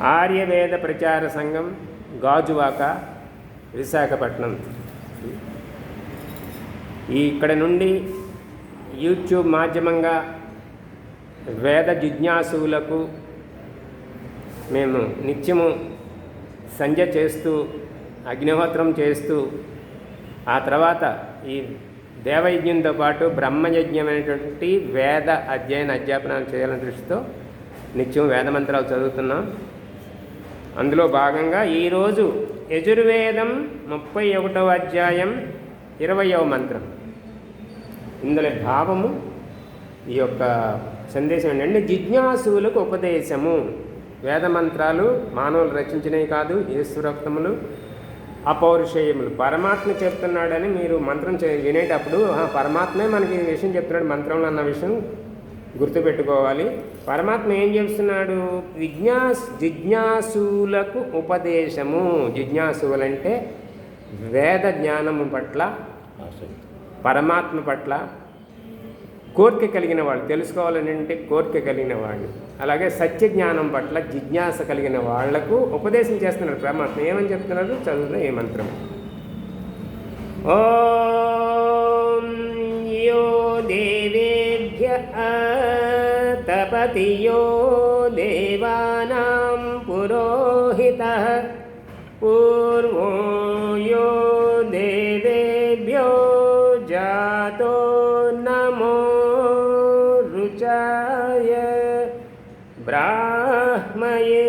ఆర్యవేద ప్రచార సంఘం గాజువాక విశాఖపట్నం. ఇక్కడ నుండి యూట్యూబ్ మాధ్యమంగా వేద జిజ్ఞాసువులకు మేము నిత్యము సంధ్య చేస్తూ అగ్నిహోత్రం చేస్తూ ఆ తర్వాత ఈ దేవయజ్ఞంతో పాటు బ్రహ్మయజ్ఞమైనటువంటి వేద అధ్యయన అధ్యాపనాలు చేయాలని దృష్టితో నిత్యం వేదమంత్రాలు చదువుతున్నాం. అందులో భాగంగా ఈరోజు యజుర్వేదం ముప్పై ఒకటవ అధ్యాయం ఇరవయవ మంత్రం. ఇందులో భావము ఈ యొక్క సందేశం ఏంటంటే జిజ్ఞాసువులకు ఉపదేశము. వేద మంత్రాలు మానవులు రచించినవి కాదు ఈశ్వరోక్తములు అపౌరుషేయములు. పరమాత్మ చెప్తున్నాడని మీరు మంత్రం చే వినేటప్పుడు "ఆ, పరమాత్మే మనకి ఈ విషయం చెప్తున్నాడు మంత్రంలో అన్న విషయం గుర్తుపెట్టుకోవాలి. పరమాత్మ ఏం చెప్తున్నాడు? విజ్ఞాస్ జిజ్ఞాసులకు ఉపదేశము. జిజ్ఞాసులంటే వేద జ్ఞానము పట్ల పరమాత్మ పట్ల కోరిక కలిగిన వాళ్ళు. తెలుసుకోవాలని అంటే కోరిక కలిగిన వాళ్ళు. అలాగే సత్య జ్ఞానం పట్ల జిజ్ఞాస కలిగిన వాళ్ళకు ఉపదేశం చేస్తున్నారు పరమాత్మ. ఏమని చెప్తున్నారు చదువుతున్న ఏ మంత్రం ఓ తపతి యో దేవానాం పురోహిత పూర్వో యో దేవేభ్యో జాతో నమో రుచాయ బ్రాహ్మయే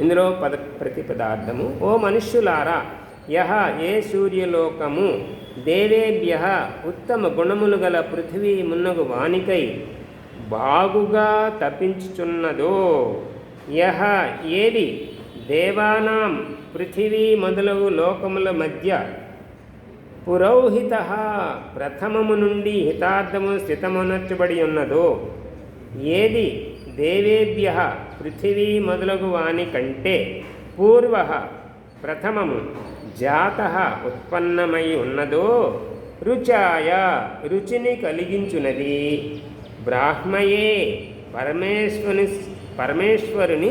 ఇందులో పద ప్రతి పదార్థము ఓ మనుష్యులారా యహ ఏ సూర్యలోకము? దేవేభ్య ఉత్తమ గుణములు గల పృథివీ మున్నగు వానికై బాగుగా తప్పించుచున్నదో యహ ఏది? దేవానాం పృథివీ మొదలగు లోకముల మధ్య పురోహిత ప్రథమము నుండి హితార్థము స్థితమునర్చబడి ఉన్నదో. ఏది? దేవేభ్య పృథివీ మొదలగు వాని కంటే పూర్వ ప్రథమము జాత ఉత్పన్నమై ఉన్నదో రుచాయ రుచిని కలిగించునది. బ్రాహ్మయే పరమేశ్వరుని పరమేశ్వరుని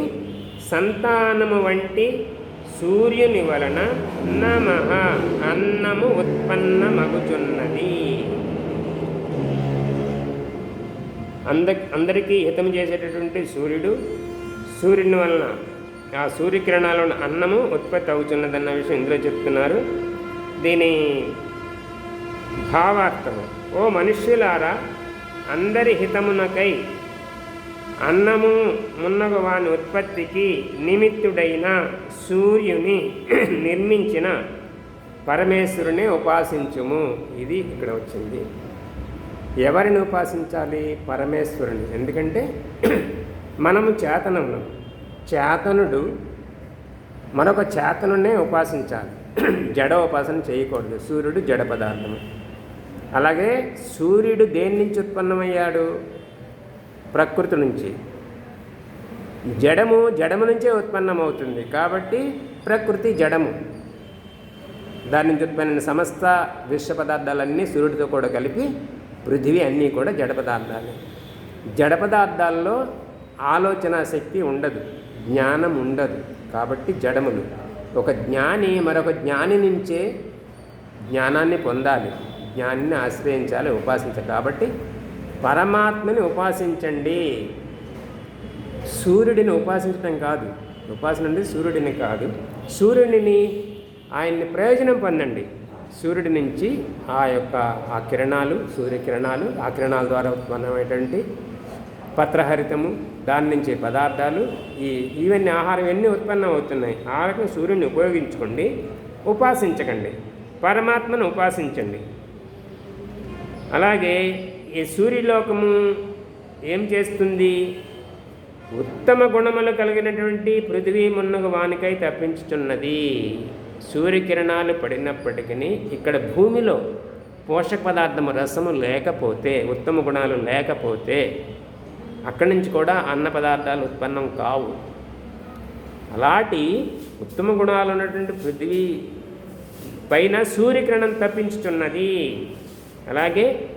సంతానము వంటి సూర్యుని వలన నమ అన్నము ఉత్పన్నమగుచున్నది. అంద అందరికీ హితం చేసేటటువంటి సూర్యుడు సూర్యుని వలన ఆ సూర్యకిరణాలను అన్నము ఉత్పత్తి అవుతున్నదన్న విషయం ఇందులో చెప్తున్నారు. దీని భావార్థము ఓ మనుష్యులారా అందరి హితమునకై అన్నము మున్నగు వాని ఉత్పత్తికి నిమిత్తుడైన సూర్యుని నిర్మించిన పరమేశ్వరునే ఉపాసించుము. ఇది ఇక్కడ వచ్చింది. ఎవరిని ఉపాసించాలి? పరమేశ్వరుని. ఎందుకంటే మనము చేతనము చేతనుడు మరొక చేతనునే ఉపాసించాలి. జడ ఉపాసన చేయకూడదు. సూర్యుడు జడ పదార్థము. అలాగే సూర్యుడు దేని నుంచి ఉత్పన్నమయ్యాడు? ప్రకృతి నుంచి. జడము జడము నుంచే ఉత్పన్నమవుతుంది. కాబట్టి ప్రకృతి జడము. దాని నుంచి ఉత్పన్న సమస్త విశ్వ పదార్థాలన్నీ సూర్యుడితో కూడా కలిపి పృథివీ అన్నీ కూడా జడ పదార్థాలే. జడ పదార్థాల్లో ఆలోచన శక్తి ఉండదు. జ్ఞానం ఉండదు కాబట్టి జడములు. ఒక జ్ఞాని మరొక జ్ఞాని నుంచే జ్ఞానాన్ని పొందాలి. జ్ఞానిని ఆశ్రయించాలి ఉపాసించాలి. కాబట్టి పరమాత్మని ఉపాసించండి. సూర్యుడిని ఉపాసించడం కాదు. ఉపాసన అంటే సూర్యుడిని కాదు. సూర్యుడిని ఆయన్ని ప్రయోజనం పొందండి. సూర్యుడి నుంచి ఆ యొక్క ఆ కిరణాలు సూర్యకిరణాలు ఆ కిరణాల ద్వారా ఉత్పన్నమైనటువంటి పత్రహరితము దాని నుంచి పదార్థాలు ఈ ఇవన్నీ ఆహారం ఇవన్నీ ఉత్పన్నం అవుతున్నాయి ఆ రకం సూర్యుని ఉపయోగించుకోండి ఉపాసించకండి పరమాత్మను ఉపాసించండి. అలాగే ఈ సూర్యలోకము ఏం చేస్తుంది? ఉత్తమ గుణములు కలిగినటువంటి పృథివీ మున్నగు వానికై తప్పించుచున్నది. సూర్యకిరణాలు పడినప్పటికీ ఇక్కడ భూమిలో పోషక పదార్థము రసము లేకపోతే ఉత్తమ గుణాలు లేకపోతే అక్కడి నుంచి కూడా అన్న పదార్థాలు ఉత్పన్నం కావు. అలాంటి ఉత్తమ గుణాలు ఉన్నటువంటి పృథివీ పైన సూర్యకిరణం తప్పించుచున్నది అలాగే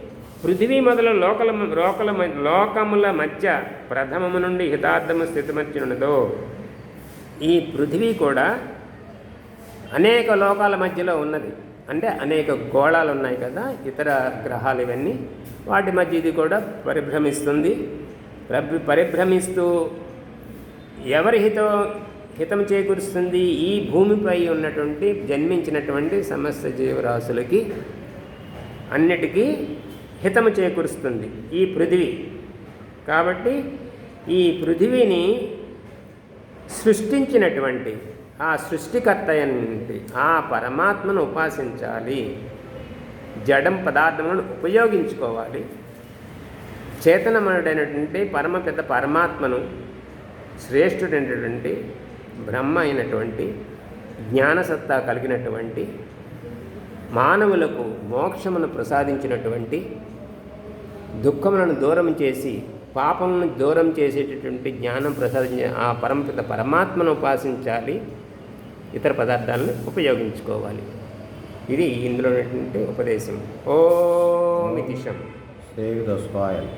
పృథివీ మొదలు లోకల లోకల లోకముల మధ్య ప్రథమము నుండి హితార్థము స్థితిమర్చినదో ఈ పృథివీ కూడా అనేక లోకాల మధ్యలో ఉన్నది. అంటే అనేక గోళాలు ఉన్నాయి కదా ఇతర గ్రహాలు ఇవన్నీ. వాటి మధ్య ఇది కూడా పరిభ్రమిస్తుంది. పరిభ్రమిస్తూ ఎవరి హితం హితం చేకూరుస్తుంది? ఈ భూమిపై ఉన్నటువంటి జన్మించినటువంటి సమస్త జీవరాశులకి అన్నిటికీ హితము చేకూరుస్తుంది. ఈ పృథివీ. కాబట్టి ఈ పృథివీని సృష్టించినటువంటి ఆ సృష్టికర్త అయినటువంటి ఆ పరమాత్మను ఉపాసించాలి. జడం పదార్థములను ఉపయోగించుకోవాలి. చేతనమనుడైనటువంటి పరమ పెద్ద పరమాత్మను శ్రేష్ఠుడైనటువంటి బ్రహ్మ అయినటువంటి జ్ఞానసత్తా కలిగినటువంటి మానవులకు మోక్షమును ప్రసాదించినటువంటి దుఃఖములను దూరం చేసి పాపములను దూరం చేసేటటువంటి జ్ఞానం ప్రసాదించే ఆ పరమపిత పరమాత్మను ఉపాసించాలి. ఇతర పదార్థాలను ఉపయోగించుకోవాలి. ఇది ఇందులో ఉన్నటువంటి ఉపదేశం. ఓ మితిషం Save the.